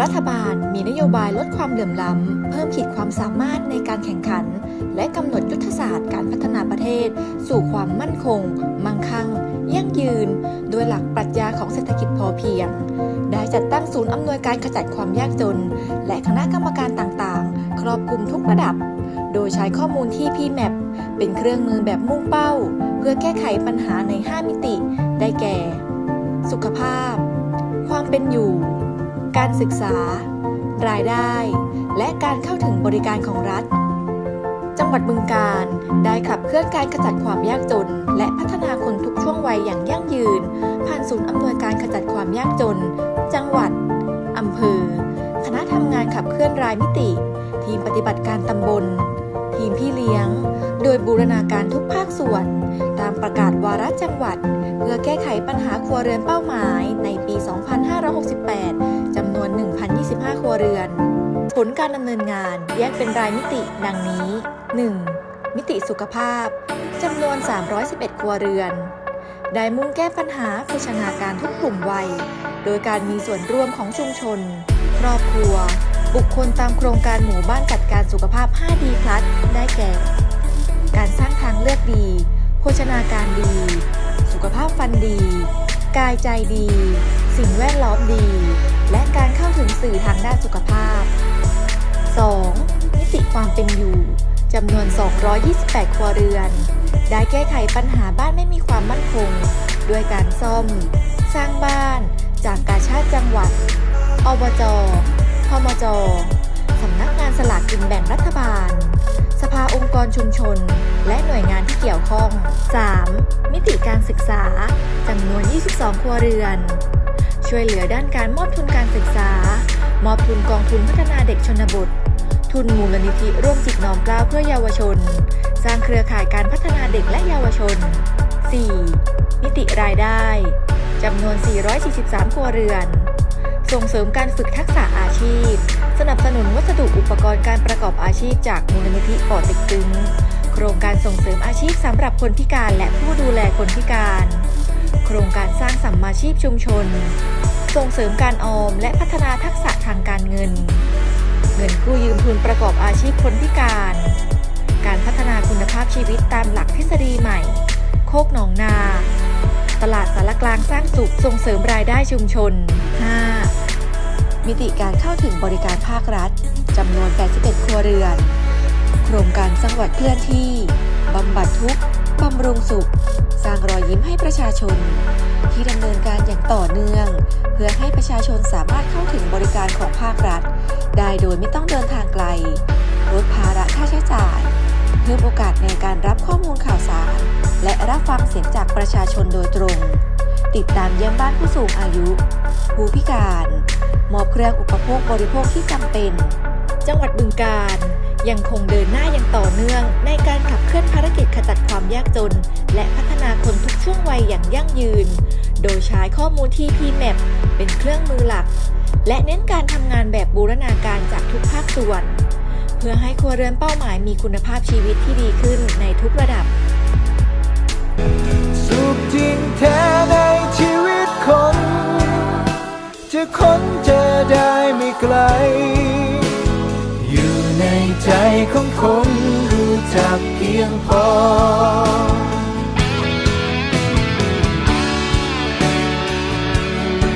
รัฐบาลมีนโยบายลดความเหลื่อมล้ำ เพิ่มขีดความสามารถในการแข่งขัน และกำหนดยุทธศาสตร์การพัฒนาประเทศ สู่ความมั่นคง มั่งคั่ง ยั่งยืน โดยหลักปรัชญาของเศรษฐกิจพอเพียง ได้จัดตั้งศูนย์อำนวยการขจัดความยากจน และคณะกรรมการต่างๆ ครอบคลุมทุกระดับ โดยใช้ข้อมูลที่ PMAP เป็นเครื่องมือแบบมุ่งเป้า เพื่อแก้ไขปัญหาใน 5 มิติ ได้แก่ สุขภาพ ความเป็นอยู่ การศึกษา รายได้ และการเข้าถึงบริการของรัฐ จังหวัดบึงกาฬได้ขับเคลื่อนการขจัดความยากจน และพัฒนาคนทุกช่วงวัยอย่างยั่งยืน ผ่านศูนย์อำนวยการขจัดความยากจน จังหวัดอำเภอ คณะทำงานขับเคลื่อนรายมิติ ทีมปฏิบัติการตำบล ทีมพี่เลี้ยง โดยบูรณาการทุกภาคส่วน ตามประกาศวาระจังหวัด เพื่อแก้ไขปัญหาครัวเรือนเป้าหมายในปี 2568 วเรือน ผลการดำเนินงานแยกเป็นรายมิติดังนี้ 1. มิติสุขภาพจำนวน 311 ครัวเรือน ได้มุ่งแก้ปัญหาโภชนาการทุกกลุ่มวัย โดยการมีส่วนร่วมของชุมชน ครอบครัว บุคคลตามโครงการหมู่บ้านจัดการสุขภาพ 5D พลัสได้แก่ การสร้างทางเลือกดี โภชนาการดี สุขภาพฟันดี กายใจดี สิ่งแวดล้อมดี ความเป็นอยู่จำนวน 228 ครัวเรือน ได้แก้ไขปัญหาบ้านไม่มีความมั่นคง ด้วยการซ่อม สร้างบ้าน จากกาชาติจังหวัด อบจพมจ สำนักงานสลากกินแบ่งรัฐบาล สภาองค์กรชุมชน และหน่วยงานที่เกี่ยวข้อง 3. มิติการศึกษา จำนวน 22 ครัวเรือน ช่วยเหลือด้านการมอบทุนการศึกษา มอบทุนกองทุนพัฒนาเด็กชนบท ทุนมูลนิธิร่วมจิตน้อมกล้าเพื่อเยาวชน สร้างเครือข่ายการพัฒนาเด็กและเยาวชน 4. มิติรายได้จำนวน 443 ครัวเรือน ส่งเสริมการฝึกทักษะอาชีพ สนับสนุนวัสดุอุปกรณ์การประกอบอาชีพจากมูลนิธิป่อเต็กตึง โครงการส่งเสริมอาชีพสำหรับคนพิการและผู้ดูแลคนพิการ โครงการสร้างสัมมาชีพชุมชน ส่งเสริมการออมและพัฒนาทักษะทางการเงิน งินกู้ยืมทุนประกอบอาชีพคนพิการ การพัฒนาคุณภาพชีวิตตามหลักทฤษฎีใหม่ โคกหนองนา ตลาดสารกลางสร้างสุขส่งเสริมรายได้ชุมชน 5. มิติการเข้าถึงบริการภาครัฐจำนวน 81 ครัวเรือน โครงการจังหวัดเคลื่อนที่ บำบัดทุกข์บำรุงสุข สร้างรอยยิ้มให้ประชาชน ที่ดำเนินการอย่างต่อเนื่อง เพื่อให้ประชาชนสามารถเข้าถึงบริการของภาครัฐ ได้โดยไม่ต้องเดินทางไกล ลดภาระค่าใช้จ่าย เพิ่มโอกาสในการรับข้อมูลข่าวสาร และรับฟังเสียงจากประชาชนโดยตรง ติดตามเยี่ยมบ้านผู้สูงอายุ ผู้พิการ มอบเครื่องอุปโภคบริโภคที่จำเป็น จังหวัดบึงกาฬยังคงเดินหน้าอย่างต่อเนื่องในการขับ น และพัฒนาคนทุกช่วงวัยอย่างยั่งยืน โดยใช้ข้อมูลที่ PMAP เป็นเครื่องมือหลัก และเน้นการทำงานแบบบูรณาการจากทุกภาคส่วน เพื่อให้ครัวเรือนเป้าหมายมีคุณภาพชีวิตที่ดีขึ้นในทุกระดับ สุขจริงแท้ในชีวิตคน จะค้นเจอได้ไม่ไกล อยู่ในใจของคน จักเพียงพอ